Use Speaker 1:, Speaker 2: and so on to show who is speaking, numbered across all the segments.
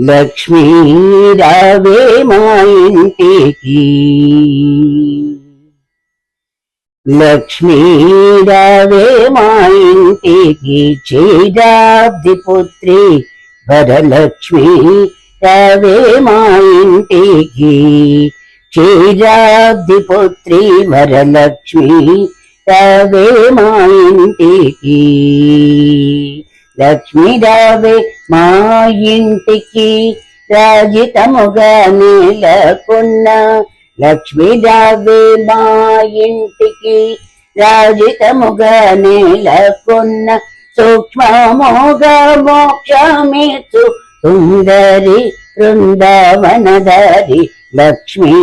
Speaker 1: లక్ష్మీ రావే మా ఇంటికి. లక్ష్మీ రావే మా ఇంటికి. క్షీరాబ్ది పుత్రి వరలక్ష్మీ రావే మా ఇంటికి. క్షీరాబ్ది పుత్రి వరలక్ష్మీ రావే మా ఇంటికి. లక్ష్మీరావే మా ఇంటికి రాజితముగా నీలకున్న లక్ష్మీరావే మా ఇంటికి రాజితముగా నీలకున్న సూక్ష్మముగా మోక్షమిచ్చు సుందరి బృందావనదారి లక్ష్మీ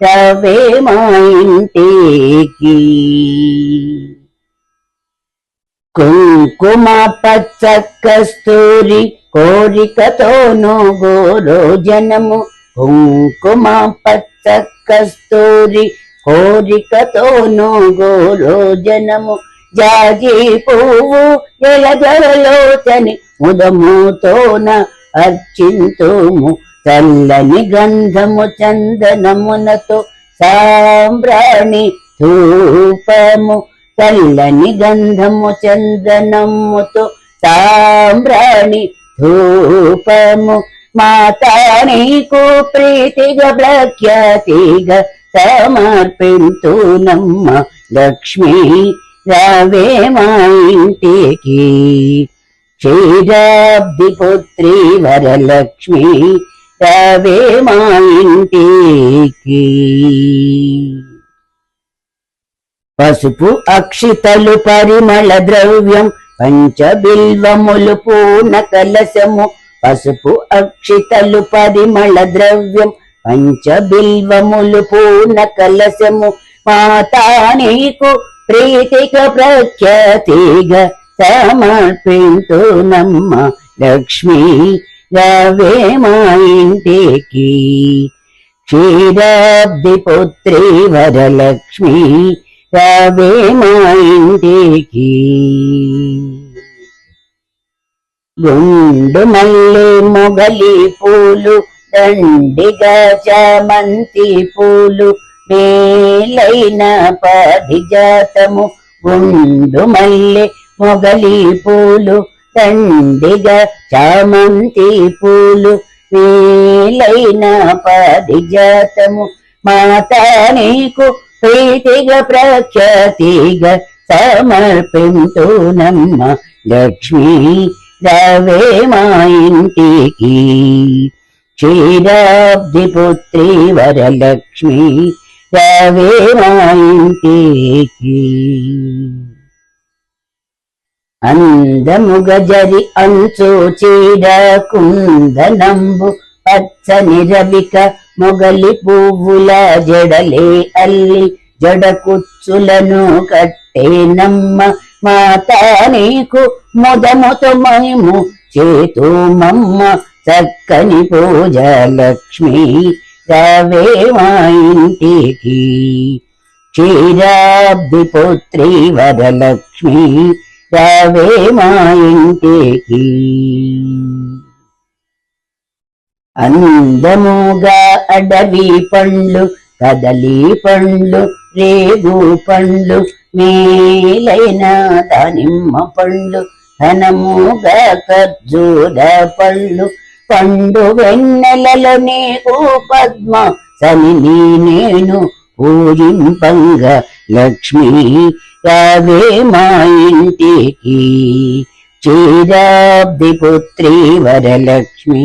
Speaker 1: రావే మా ఇంటికి. కుంకుమ పచ్చ కస్తూరి కోరికతోను గోరో జనము కుంకుమ పచ్చ కస్తూరి కోరికతోను గోరో జనము జాజి పువ్వు ఎలగలలోచని ముదముతోన అర్చింతుము. చల్లని గంధము చందనమునతో సాంబ్రాణి ధూపము. చల్లని గంధము చందనముతో తామ్రాణి ధూపము. మాతా నీకు ప్రీతిగా ప్రఖ్యాతిగా సమర్పింతునమ్మ లక్ష్మి. రావే మా ఇంటికి. క్షీరాబ్ది పుత్రి వరలక్ష్మి రావే మా ఇంటికి. పసుపు అక్షితలు పరిమళ ద్రవ్యం పంచబిల్వములు పూర్ణ కలశము పసుపు అక్షితలు పరిమళ ద్రవ్యం పంచబిల్వములు పూర్ణ కలశము మాతా నీకు ప్రీతిక ప్రఖ్యాతిగా సమర్పింతునమ్మ లక్ష్మి రవే మా ఇంటికి. క్షీరాబ్ది పుత్రి వరలక్ష్మి రావే మా ఇంటికి గుండు మల్లె మొగలి పూలు దండిగా చామంతి పూలు మేలైన పారిజాతము గుండు మల్లె మొగలి పూలు దండిగా చామంతి పూలు మేలైన పారిజాతము మాతా నీకు ప్రీతిగ ప్రఖ్యాతిగ ప్రఖ్యాతిగా సమర్పింతునమ్మ లక్ష్మీ రవే మా ఇంటికి. క్షీరాబ్ది పుత్రి వరలక్ష్మి రవే మా ఇంటికి. అందముగ జరి అంచు చీర కుందనంబు పచ్చని రవిక మొగలి పువ్వుల జడలే అల్లి జడ కుచ్చులను కట్టేనమ్మ మాతా నీకు ముదముతో మేము చేతు మమ్మ చక్కని పూజ లక్ష్మి రావే మా ఇంటికి. క్షీరాబ్ది పుత్రి వరలక్ష్మి రావే మా ఇంటికి. అందముగా అడవి పండ్లు కదలి పండ్లు రేగు పండ్లు మేలైన దానిమ్మ పండ్లు ఘనముగా ఖర్జూర పళ్ళు పండు వెన్నెలలో నీకు పద్మ సని నేను పూజింపంగ లక్ష్మి రావే మా ఇంటికి చీరాబ్ది పుత్రి వరలక్ష్మి.